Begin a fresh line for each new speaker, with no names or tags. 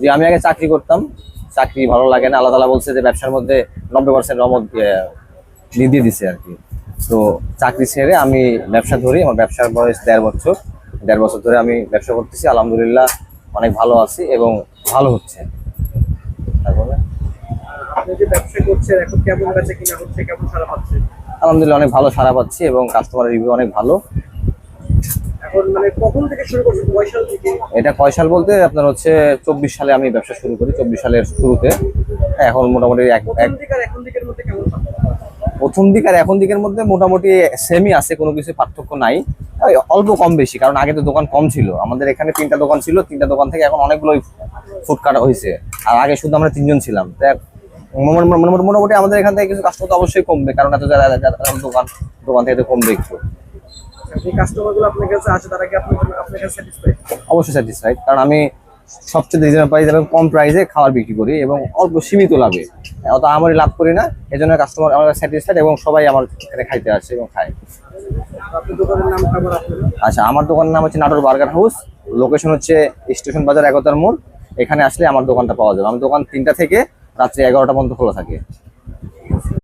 যে আমি আগে চাকরি করতাম। চাকরি ভালো লাগে না। আল্লাহ তালা বলছে যে ব্যবসার মধ্যে নব্বই পার্সেন্ট রমদ দিয়ে দিয়ে দিছে আর কি তো চাকরি ছেড়ে আমি ব্যবসা ধরি। আমার ব্যবসার বয়স দেড় বছর। দেড় বছর ধরে আমি ব্যবসা করতেছি। আলহামদুলিল্লাহ অনেক ভালো আছি এবং ভালো হচ্ছে। তারপরে আলহামদুলিল্লাহ অনেক ভালো সারা পাচ্ছি এবং কাস্টমারের রিভিউ অনেক ভালো
এখন মানে কখন থেকে শুরু করছেন কয় সাল থেকে
এটা কয় সাল বলতে আপনার হচ্ছে চব্বিশ সালে আমি ব্যবসা শুরু করি চব্বিশ সালের শুরুতে। এখন মোটামুটি
প্রথম দিক আর এখন দিকের মধ্যে
মোটামুটি সেমই আছে কোনো কিছু পার্থক্য নাই। অল্প কম বেশি কারণ আগে তো দোকান কম ছিল। আমাদের এখানে তিনটা দোকান ছিল তিনটা দোকান থেকে এখন অনেকগুলো ফুড কাটা হয়েছে আর আগে শুধু আমরা তিনজন ছিলাম। মোটামুটি- আমাদের এখান থেকে কিছু কাস্টমার তো অবশ্যই কমবে কারণ এত যারা দোকান দোকান থেকে তো কমবে একটু
যে কাস্টমার আপনার কাছে আসে তারা কি আপনার আপনার কাছে স্যাটিসফাইড
অবশ্যই স্যাটিসফাইড কারণ আমি সবচেয়ে রিজনেবল প্রাইস এবং কম প্রাইসে খাবার বিক্রি করি এবং অল্প সীমিত লাভে। অত আমারই লাভ করি না এই জন্য কাস্টমার আমার স্যাটিসফাইড এবং সবাই আমার এখানে খাইতে আসে এবং খায়। আচ্ছা আমার দোকানের নাম হচ্ছে নাটোর বার্গার হাউস লোকেশন হচ্ছে স্টেশন বাজার এগারোটার মোড়। এখানে আসলে আমার দোকানটা পাওয়া যাবে। আমার দোকান তিনটা থেকে রাত্রি এগারোটা পর্যন্ত খোলা থাকে।